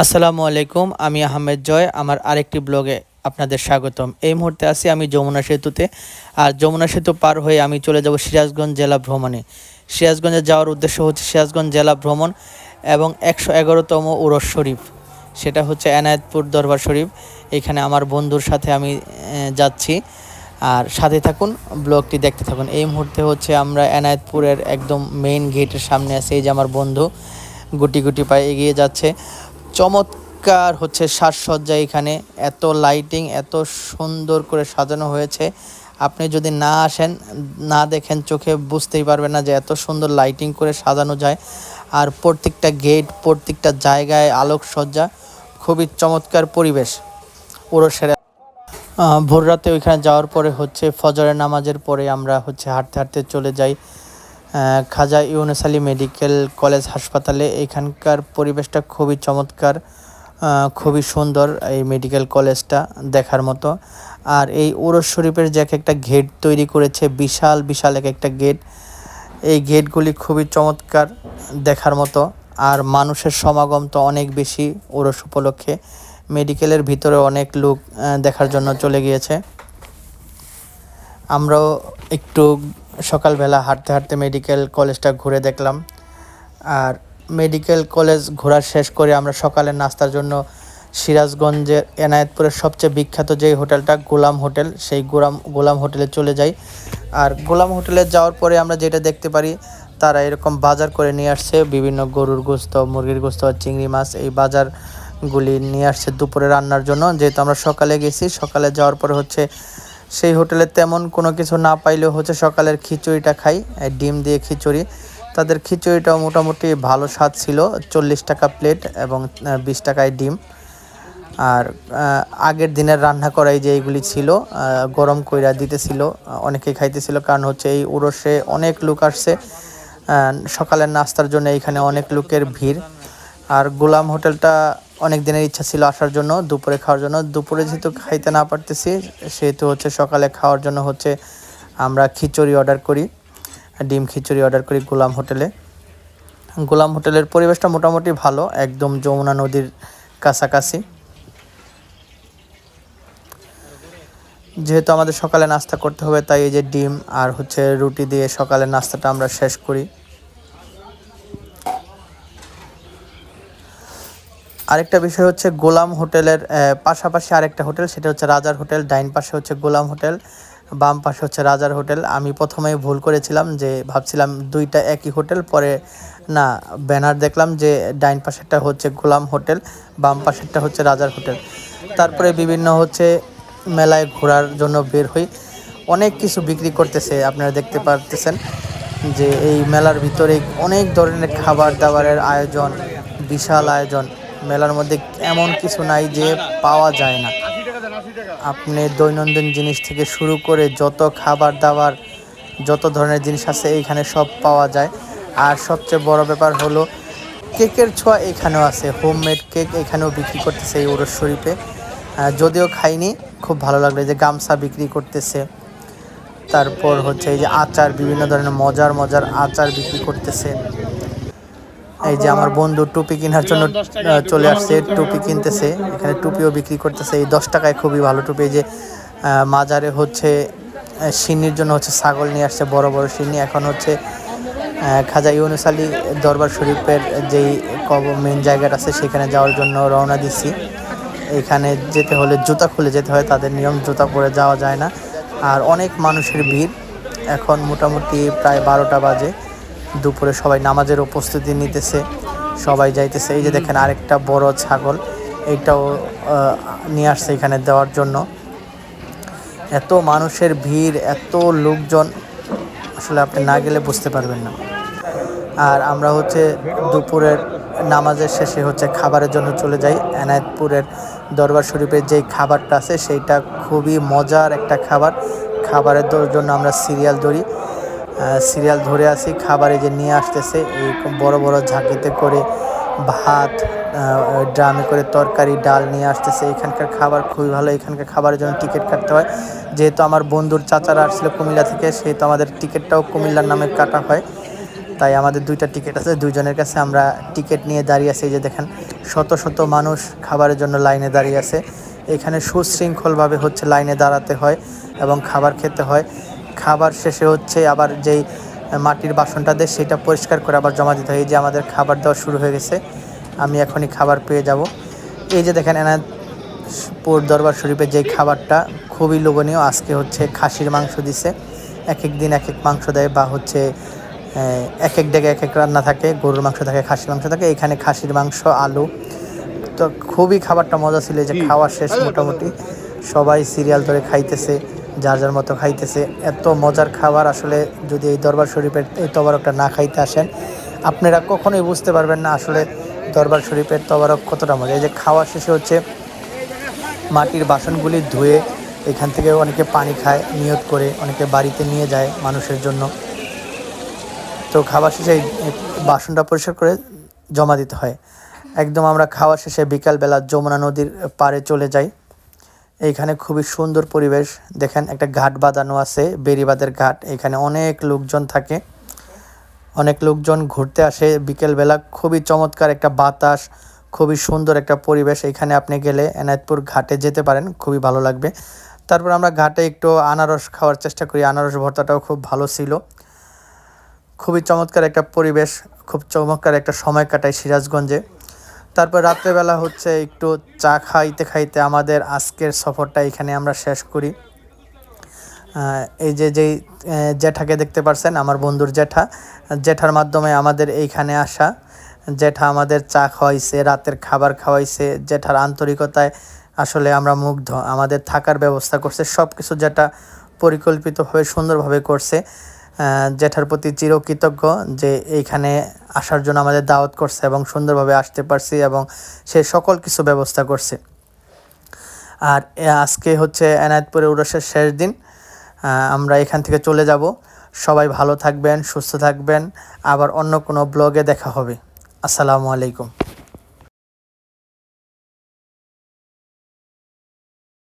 আসসালামু আলাইকুম, আমি আহমেদ জয়, আমার আরেকটি ব্লগে আপনাদের স্বাগতম। এই মুহূর্তে আছি আমি যমুনা সেতুতে, আর যমুনা সেতু পার হয়ে আমি চলে যাব সিরাজগঞ্জ জেলা ভ্রমণে। সিরাজগঞ্জে যাওয়ার উদ্দেশ্য হচ্ছে সিরাজগঞ্জ জেলা ভ্রমণ এবং একশো এগারোতম উরস শরীফ। সেটা হচ্ছে এনায়েতপুর দরবার শরীফ। এখানে আমার বন্ধুর সাথে আমি যাচ্ছি। আর সাথে থাকুন, ব্লগটি দেখতে থাকুন। এই মুহূর্তে হচ্ছে আমরা এনায়েতপুরের একদম মেইন গেটের সামনে আছে। এই যে আমার বন্ধু গুটি গুটি পায়ে এগিয়ে যাচ্ছে। চমৎকার হচ্ছে সাজসজ্জা এখানে। এত লাইটিং এত সুন্দর করে সাজানো হয়েছে। আপনি যদি না আসেন, না দেখেন, চোখে বুঝতেই পারবেন না যে এত সুন্দর লাইটিং করে সাজানো যায়। আর প্রত্যেকটা গেট প্রত্যেকটা জায়গায় আলোকসজ্জা, খুবই চমৎকার পরিবেশ। ওরসের ভোর রাতে ওইখানে যাওয়ার পরে হচ্ছে ফজরের নামাজের পরে আমরা হচ্ছে হাঁটতে হাঁটতে চলে যাই। খাজা ইউনুস আলী মেডিকেল কলেজ হাসপাতালে এখানকার পরিবেশটা খুবই চমৎকার খুবই সুন্দর এই মেডিকেল কলেজটা দেখার মতো। আর এই উরস শরীফের যে এক একটা গেট তৈরি করেছে, বিশাল বিশাল এক একটা গেট, এই গেটগুলি খুবই চমৎকার দেখার মতো। আর মানুষের সমাগম তো অনেক বেশি ওরস উপলক্ষে। মেডিকেলের ভিতরে অনেক লোক দেখার জন্য চলে গিয়েছে। আমরাও একটু সকালবেলা হাঁটতে হাঁটতে মেডিকেল কলেজটা ঘুরে দেখলাম। আর মেডিকেল কলেজ ঘোরা শেষ করে আমরা সকালের নাস্তার জন্য সিরাজগঞ্জের এনায়েতপুরের সবচেয়ে বিখ্যাত যে হোটেলটা গোলাম হোটেল, সেই গোলাম গোলাম হোটেলে চলে যাই। আর গোলাম হোটেলে যাওয়ার পরে আমরা যেটা দেখতে পারি, তারা এরকম বাজার করে নিয়ে আসছে। বিভিন্ন গরুর গোস্ত, মুরগির গোস্ত, চিংড়ি মাছ, এই বাজারগুলি নিয়ে আসছে দুপুরে রান্নার জন্য। যেহেতু আমরা সকালে গেছি, সকালে যাওয়ার পরে হচ্ছে সেই হোটেলে তেমন কোনো কিছু না পাইলেও হচ্ছে সকালের খিচুড়িটা খাই ডিম দিয়ে খিচুড়ি। তাদের খিচুড়িটাও মোটামুটি ভালো স্বাদ ছিল চল্লিশ টাকা প্লেট এবং বিশ টাকায় ডিম। আর আগের দিনের রান্না করাই যে এইগুলি ছিল গরম কইরা দিতেছিল আহ, অনেকেই খাইতেছিল। কারণ হচ্ছে এই উরসে অনেক লোক আসছে সকালের নাস্তার জন্য এখানে অনেক লোকের ভিড়। আর গোলাম হোটেলটা অনেক দিনের ইচ্ছা ছিল আসার জন্য, দুপুরে খাওয়ার জন্য। দুপুরে যেহেতু খাইতে না পারতেছি, সেহেতু হচ্ছে সকালে খাওয়ার জন্য হচ্ছে আমরা খিচুড়ি অর্ডার করি, ডিম খিচুড়ি অর্ডার করি গোলাম হোটেলে গোলাম হোটেলের পরিবেশটা মোটামুটি ভালো, একদম যমুনা নদীর কাছাকাছি। যেহেতু আমাদের সকালে নাস্তা করতে হবে, তাই এই যে ডিম আর হচ্ছে রুটি দিয়ে সকালের নাস্তাটা আমরা শেষ করি। আরেকটা বিষয় হচ্ছে গোলাম হোটেলের পাশাপাশি আরেকটা হোটেল, সেটা হচ্ছে রাজার হোটেল। ডাইন পাশে হচ্ছে গোলাম হোটেল, বাম পাশে হচ্ছে রাজার হোটেল। আমি প্রথমেই ভুল করেছিলাম যে ভাবছিলাম দুইটা একই হোটেল, পরে না, ব্যানার দেখলাম যে ডাইন পাশেরটা হচ্ছে গোলাম হোটেল, বাম পাশেরটা হচ্ছে রাজার হোটেল। তারপরে বিভিন্ন হচ্ছে মেলায় ঘোরার জন্য বের হই। অনেক কিছু বিক্রি করতেছে, আপনারা দেখতে পারতেছেন যে এই মেলার ভিতরে অনেক ধরনের খাবার দাবারের আয়োজন, বিশাল আয়োজন। মেলার মধ্যে এমন কিছু নাই যে পাওয়া যায় না। আপনি দৈনন্দিন জিনিস থেকে শুরু করে যত খাবার দাবার, যত ধরনের জিনিস আছে এইখানে সব পাওয়া যায়। আর সবচেয়ে বড় ব্যাপার হলো, কেকের ছোঁয়া এখানেও আছে। হোমমেড কেক এখানেও বিক্রি করতেছে এই উরস শরীফে। যদিও খাইনি, খুব ভালো লাগল যে গামছা বিক্রি করতেছে। তারপর হচ্ছে এই যে আচার, বিভিন্ন ধরনের মজার মজার আচার বিক্রি করতেছে। এই যে আমার বন্ধু টুপি কেনার জন্য চলে আসছে টুপি কিনতেছে এখানে টুপিও বিক্রি করতেছে। এই দশ টাকায় খুবই ভালো টুপি। যে মাজারে হচ্ছে আহ, সিন্নির জন্য হচ্ছে ছাগল নিয়ে আসছে বড় বড় সিন্নি। এখন হচ্ছে খাজা ইউনুস আলী দরবার শরীফের যেই মেন জায়গাটা আছে সেখানে যাওয়ার জন্য রওনা দিচ্ছি এখানে যেতে হলে জুতা খুলে যেতে হয় তাদের নিয়ম জুতা পরে যাওয়া যায় না। আর অনেক মানুষের ভিড়। এখন মোটামুটি প্রায় বারোটা বাজে। দুপুরে সবাই নামাজের উপস্থিতি নিতেছে, সবাই যাইতেছে। এই যে দেখেন আরেকটা বড় ছাগল, এইটাও নিয়ে আসছে এখানে দেওয়ার জন্য। এত মানুষের ভিড়, এত লোকজন, আসলে আপনি না গেলে বুঝতে পারবেন না। আর আমরা হচ্ছে দুপুরের নামাজের শেষে হচ্ছে খাবারের জন্য চলে যাই। এনায়েতপুরের দরবার শরীফের যেই খাবারটা আছে, সেইটা খুবই মজার একটা খাবার। খাবারের জন্য আমরা সিরিয়াল ধরি। সিরিয়াল ধরে আসি, খাবারে যে নিয়ে আসতেছে এই বড় বড় ঝাঁকিতে করে ভাত ড্রামে করে তরকারি, ডাল নিয়ে আসতেছে। এখানকার খাবার খুবই ভালো, এখানকার খাবারের জন্য টিকিট কাটতে হয়। যেহেতু আমার বন্ধুর চাচারা আসছিল কুমিল্লা থেকে, সেহেতু আমাদের টিকিটটাও কুমিল্লার নামে কাটা হয়। তাই আমাদের দুইটা টিকিট আছে, দুইজনের কাছে আমরা টিকিট নিয়ে দাঁড়িয়ে আছি। যে দেখেন, শত শত মানুষ খাবারের জন্য লাইনে দাঁড়িয়ে আছে। এখানে সুশৃঙ্খলভাবে হচ্ছে লাইনে দাঁড়াতে হয় এবং খাবার খেতে হয়। খাবার শেষে হচ্ছে আবার যেই মাটির বাসনটা দেয় সেটা পরিষ্কার করে আবার জমা দিতে হয়। এই যে আমাদের খাবার দেওয়া শুরু হয়ে গেছে আমি এখনই খাবার পেয়ে যাব। এই যে দেখেন এনায়তপুর দরবার শরীফের যে খাবারটা খুবই লোভনীয় আজকে হচ্ছে খাসির মাংস দিছে। এক এক দিন এক এক মাংস দেয় বা হচ্ছে এক এক জায়গায় এক এক রান্না থাকে গরুর মাংস থাকে খাসির মাংস থাকে। এখানে খাসির মাংস আলু তো খুবই খাবারটা মজা ছিল। এই যে খাওয়া শেষ মোটামুটি সবাই সিরিয়াল ধরে খাইতেছে। যার যার মতো খাইতেছে। এত মজার খাবার আসলে যদি এই দরবার শরীফের এই তবারকটা না খাইতে আসেন, আপনারা কখনোই বুঝতে পারবেন না আসলে দরবার শরীফের তবারক কতটা মজা এই যে খাওয়া শেষে হচ্ছে মাটির বাসনগুলি ধুয়ে এখান থেকে অনেকে পানি খায়, নিয়ত করে অনেকে বাড়িতে নিয়ে যায় মানুষের জন্য। তো খাওয়া শেষে বাসনটা পরিষ্কার করে জমা দিতে হয়। একদম আমরা খাওয়া শেষে বিকালবেলা যমুনা নদীর পাড়ে চলে যাই। এইখানে খুবই সুন্দর পরিবেশ। দেখেন একটা ঘাট বাঁধানো আছে বেরিবাদের ঘাট। এখানে অনেক লোকজন থাকে। অনেক লোকজন ঘুরতে আসে। বিকেলবেলা খুবই চমৎকার একটা বাতাস, খুবই সুন্দর একটা পরিবেশ। এখানে আপনি গেলে এনায়তপুর ঘাটে যেতে পারেন, খুবই ভালো লাগবে। তারপর আমরা ঘাটে একটু আনারস খাওয়ার চেষ্টা করি। আনারস ভর্তাটাও খুব ভালো ছিল। খুবই চমৎকার একটা পরিবেশ, খুব চমৎকার একটা সময় কাটাই সিরাজগঞ্জে। তারপর রাত্রেবেলা হচ্ছে একটু চা খাইতে খাইতে আমাদের আজকের সফরটা এখানে আমরা শেষ করি। এই যে যেই জ্যাঠাকে দেখতে পারছেন, আমার বন্ধুর জ্যাঠা জ্যাঠার মাধ্যমে আমাদের এইখানে আসা। জ্যাঠা আমাদের চা খাওয়াইছে, রাতের খাবার খাওয়াইছে। জ্যাঠার আন্তরিকতায় আসলে আমরা মুগ্ধ। আমাদের থাকার ব্যবস্থা করছে। সব কিছু যেটা পরিকল্পিতভাবে, সুন্দরভাবে করছে। আহ, জ্যাঠার প্রতি চিরকৃতজ্ঞ যে এইখানে আসার জন্য আমাদের দাওয়াত করছে এবং সুন্দরভাবে আসতে পারছি এবং সে সকল কিছু ব্যবস্থা করছে। আর আজকে হচ্ছে এনায়তপুরে উরসের শেষ দিন। আমরা এখান থেকে চলে যাব। সবাই ভালো থাকবেন সুস্থ থাকবেন। আবার অন্য কোনো ব্লগে দেখা হবে। আসসালামু আলাইকুম।